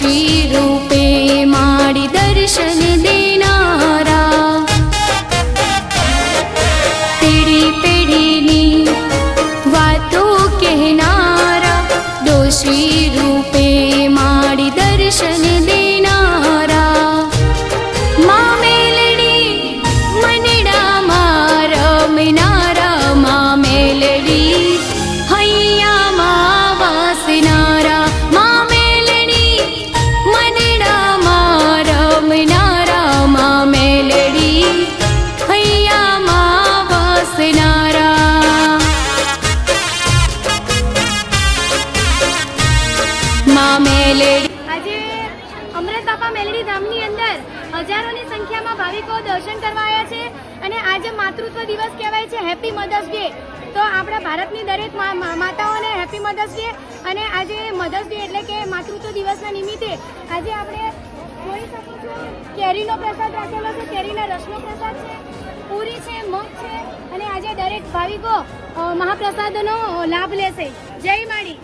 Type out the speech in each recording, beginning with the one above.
cheese. માતૃત્વ દિવસ કહેવાય છે હેપી મધર્સ ડે તો આપણા ભારતની દરેક માતાઓને હેપી મધર્સ ડે અને આજે મધર્સ ડે એટલે કે માતૃત્વ દિવસના નિમિત્તે આજે આપણે જોઈ શકો છો કેરીનો પ્રસાદ રાખેલો છે, કેરીના રસનો પ્રસાદ છે, પૂરી છે, મગ છે અને આજે દરેક ભાવિકો મહાપ્રસાદનો લાભ લેશે. જય માડી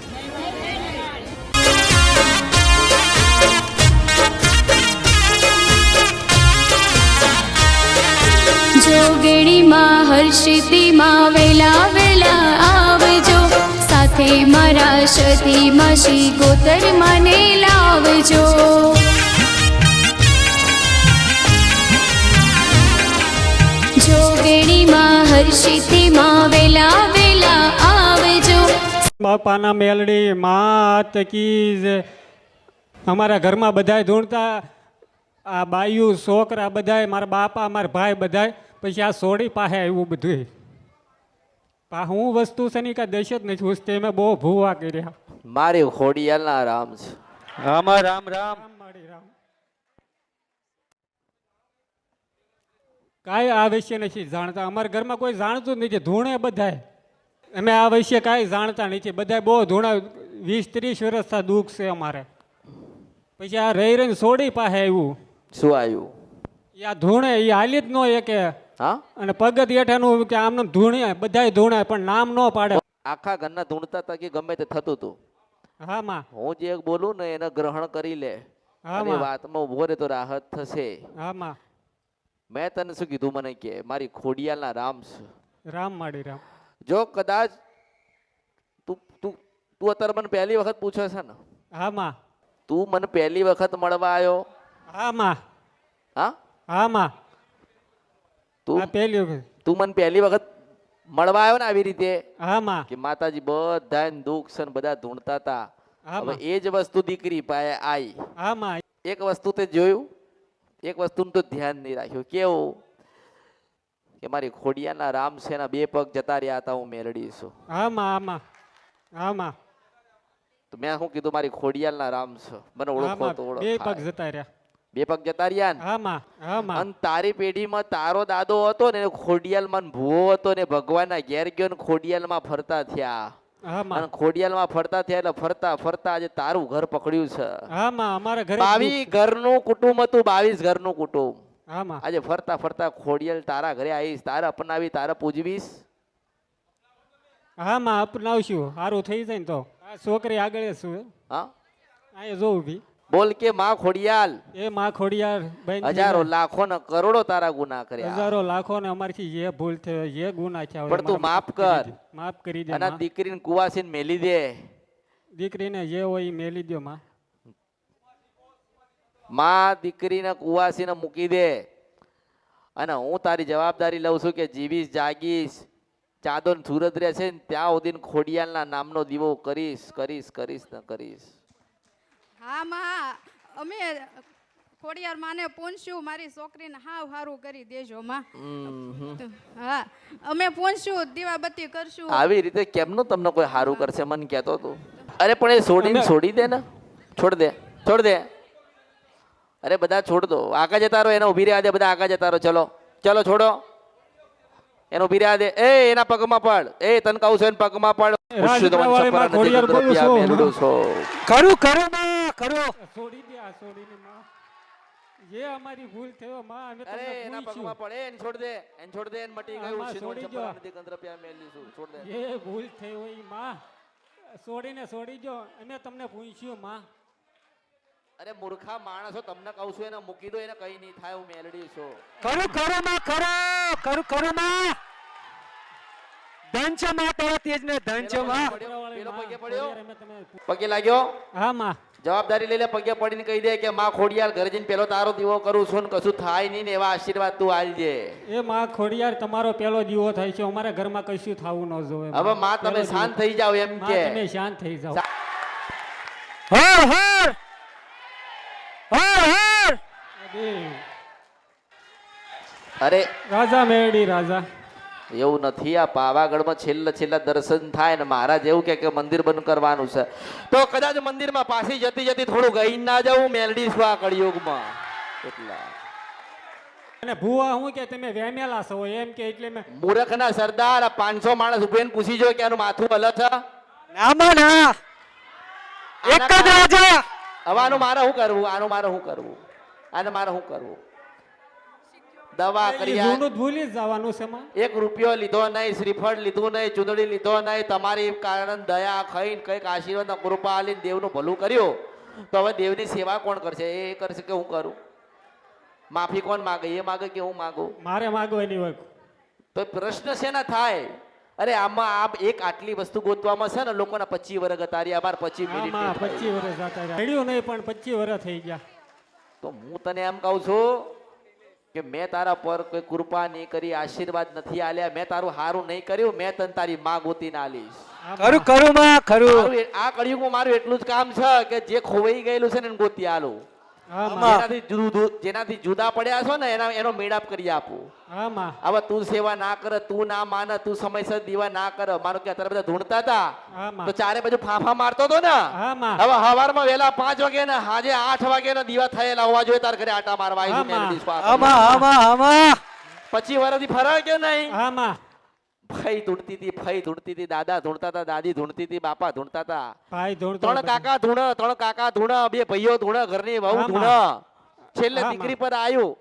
જોગણીમાં હર્ષિતીમાં વેલા વેલા આવજો. સાથે મારા સતીમાં શ્રી ગોતર મને લાવજો. જોગણીમાં હર્ષિતીમાં વેલા વેલા આવજો. બાપાના મેલડી, માત કી અમારા ઘરમાં બધાય ધૂણતા. આ બાયું, છોકરા બધાય, મારા બાપા, મારા ભાઈ બધાય પછી આ સોડી પાસે આવ્યું બધું પા હું વસ્તુ છે ને કાંઈ દેશ જ નથી પૂછતી મેં બહુ ભૂવા કર્યા. મારી ખોડિયાલના રામ છે. આમાં રામ રામ. રામ માળી રામ. કાંઈ આ વિશે નથી જાણતા. અમારા ઘરમાં કોઈ જાણતું જ નથી ધૂણે બધાય. અમે આ વિશે કાંઈ જાણતા નથી. બધાય બહુ ધૂણા વીસ ત્રીસ વર્ષથી દુઃખ છે અમારે. પછી આ રહી રહીને સોડી પાસે આવ્યું. શું આવ્યું? એ આ ધૂણે એ હાલી જ ન કે હા? અને પગત હેઠેનું કે આમને ધૂણે બધાય ધૂણે પણ નામ ન પાડે. આખા ઘરના ધૂણતા હતા કે ગમે તે થતું હતું હા માં. હું જે બોલું ને એને ગ્રહણ કરી લે. અને વાતમાં ઊભો રહે તો રાહત થશે. હા માં. મેં તને શું કીધું? મને કે મારી ખોડિયાલના રામ છે રામ માડી રામ. જો કદાચ તું તું તું અત્યારે મને પહેલી વખત પૂછે છે ને. હા માં. તું મને પહેલી વખત મળવા આવ્યો? હા માં. હા? હા માં. તું પહેલી વખત. તું મને પહેલી વખત મળવા આવ્યો ને આવી રીતે? હા માં કે માતાજી બધા દુઃખ છે બધા ઢૂંઢતા હતા. હવે એ જ વસ્તુ દીકરી પાસે આવી હા માં એક વસ્તુ તે જોયું. એક વસ્તુનું તો ધ્યાન નહીં રાખ્યું. કેવું? કે મારી ખોડિયાના રામ છે ના બે પગ જતા રહ્યા હતા હું મેળડી છું. હા માં હા માં હા માં તો મેં શું કીધું? મારી ખોડિયાલના રામ છે. મને ઓળખો તો ઓળખ બે પગ જતા રહ્યા. બે પગ જતા રહ્યા માં અને તારી પેઢીમાં તારો દાદો હતો ને ખોડિયાલમાં ભૂવો હતો ને ભગવાનના ઘેર ગયો ને ખોડિયાલમાં ફરતા થયા. અને ખોડિયાલમાં ફરતા થયા એટલે ફરતા ફરતા આજે તારું ઘર પકડ્યું છે. બાવીસ ઘરનું કુટુંબ હતું બાવીસ ઘરનું કુટુંબ. હા આજે ફરતા ફરતા ખોડિયાલ તારા ઘરે આવીશ તારે અપનાવી તારે પૂજવીશ. હા માં અપનાવશું સારું થઈ જાય ને તો. છોકરી આગળ શું? હા? જોઉં ભી બોલ કે માં ખોડિયાલ. એ માં ખોડિયાર બેન હજારો લાખો ને કરોડો તારા ગુના કર્યા. હજારો લાખો ને અમારથી જે ભૂલ થયો જે ગુના થયા પણ તું માફ કર. માફ કરી દે અને. દીકરીને કુવાસીને મેલી દે. દીકરીને જે હોય મેલી દો માં. માં દીકરીને કુવાસીને મૂકી દે. અને હું તારી જવાબદારી લઉં છું કે જીવીશ જાગીશ. ચાદો સુરત રહેશે ને ત્યાં સુધી ખોડિયાલના નામનો દીવો કરીશ કરીશ કરીશ ને કરીશ. હા માં અમે ખોડિયાર માને પૂછ્યું મારી છોકરીને હાવ હારું કરી દેજો માં. હા અમે પૂછ્યું દીવાબત્તી કરશું. આવી રીતે કેમનો તમને કોઈ હારું કરશે મને કહેતો તું? અરે પણ એ છોડીને છોડી દે ને. છોડ દે છોડ દે. અરે બધા છોડ દો. આગા જતા રહો એને ઊભી રહ્યા દે બધા આગા જતા રહો. ચલો ચલો છોડો. એને ઊભી રહ્યા દે. એ એના પગમાં પડ. એ તને કહું છું એને પગમાં પડ. ખરું છો કરું. કરું કરું છોડી દે આ છોડીને માં. જે અમારી ભૂલ થયો માં અમે અરે તમને એના પૂછ્યું. પગમાં પડ એને છોડ દે એને છોડ દે એને મટી ગયું ચપ્પલ દો. નથી ગંધરપિયા મેલી છું છોડ દે. જે ભૂલ થઈ હોયમાં છોડીને છોડી જો અમે તમને પૂછ્યું માં. અરે મૂર્ખા માણસો તમને કહું છું એને મૂકી દો એને કઈ નહીં થાય હું મેલડી છું. ખરું કરું માં ખરું ખરું કરું માં. ધન છે માં તારા તેજ ને ધન છે માં. પગે પડ્યો? અમે તમે પગે લાગ્યો? હા માં. જવાબદારી લઈ લે પગે પડીને કહી દે કે માં ખોડિયાર ઘરે જઈને પેલો તારો દીવો કરું છું ને કશું થાય નહીં ને એવા આશીર્વાદ તું આલજે એ માં ખોડિયાર તમારો પેલો દીવો થાય છે અમારા ઘરમાં કશું થવું ન જોવે હવે માં તમે શાંત થઈ જાવ એમ કે. તમે શાંત થઈ જાઓ. હર હર! હર હર! અરે. રાજા મેળી રાજા. એવું નથી આ પાવાગઢમાં છેલ્લા છેલ્લા દર્શન થાય ને મહારાજ એવું કે કે મંદિર બંધ કરવાનું છે. તો કદાચ મંદિરમાં પાછી જતી જતી થોડું ગઈ ના જવું મેલડી છું આ કળિયુગમાં? એટલા. અને ભૂવા હું કે તમે વેમેલા છો એમ કે એટલે મેં મૂર્ખના સરદાર આ પાંચસો માણસ ઉભેને પૂછી જો કે આનું માથું અલગ છે? ના. માં ના એક જ રાજા. હવે આનું મારે શું કરવું? આનું મારે શું કરવું? આને મારે શું કરવું? દવા કર્યા. ભૂલી જ જવાનું છે એક રૂપિયો લીધો નહીં શ્રીફળ લીધું નહીં ચૂંદડી લીધો નહીં તમારી કારણ દયા ખાઈને કંઈક આશીર્વાદ કૃપા આલીને દેવનું ભલું કર્યું. તો હવે દેવની સેવા કોણ કરશે? એ કરશે કે હું કરું? માફી કોણ માગે? એ માગે કે હું માગું? મારે માગવાની હોય તો પ્રશ્ન છે ને થાય? અરે આમાં આ એક આટલી વસ્તુ ગોતવામાં છે ને લોકોના પચીસ વર્ષ ગતારી અમાર પચીસ મિનિટ પચીસ વર્ષ હતા નહીં પણ પચીસ વર્ષ થઈ ગયા. તો હું તને એમ કહું છું કે મેં તારા પર કોઈ કૃપા નહીં કરી આશીર્વાદ નથી આલ્યા મેં તારું હારું નહીં કર્યું મેં તને તારી માં ગોતીને આલીશ ખરું ખરું માં ખરું. આ કળિયુગમાં મારું એટલું જ કામ છે કે જે ખોવાઈ ગયેલું છે ને ગોતી આલું. જેનાથી જુદું જેનાથી જુદા પડ્યા છો ને એના એનો મેળાપ કરી આપું. હવે તું સેવા ના કર તું ના માન તું સમયસર દીવા ના કર. મારો કે અત્યારે બધા ધૂણતા હતા તો ચારે બાજુ ફાંફા મારતો હતો ને. હા માં હવે હવારમાં વેલા પાંચ વાગે ને હાજે આઠ વાગે ને દીવા થયેલા હોવા જોઈએ તાર ઘરે આટા મારવા આમાં. પછી વર્ષથી ફરક કે નહીં? ભાઈ તૂટતી હતી ફઈ ધૂણતી હતી દાદા ધૂણતા હતા દાદી ધૂણતી હતી બાપા ધૂણતા હતા ભાઈ ત્રણ કાકા ધૂણ ત્રણ કાકા ધૂણ બે ભાઈઓ ધૂણ ઘરની વહુ ધૂણ. છેલ્લે દીકરી પર આવ્યું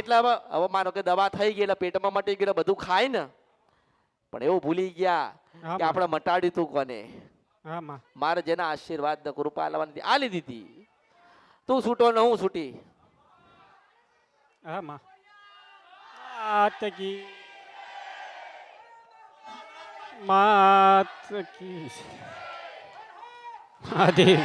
એટલે હવે હવે માનો કે દવા થઈ ગઈ એટલે પેટમાં મટી ગયું બધું ખાય ને. પણ એવું ભૂલી ગયા કે આપણે મટાડી તું કોને? મારે જેના આશીર્વાદ ને કૃપા લાવવાની આ લીધી હતી તું છૂટો ને હું છૂટી? હા માં. આ કી માત કી મહાદેવ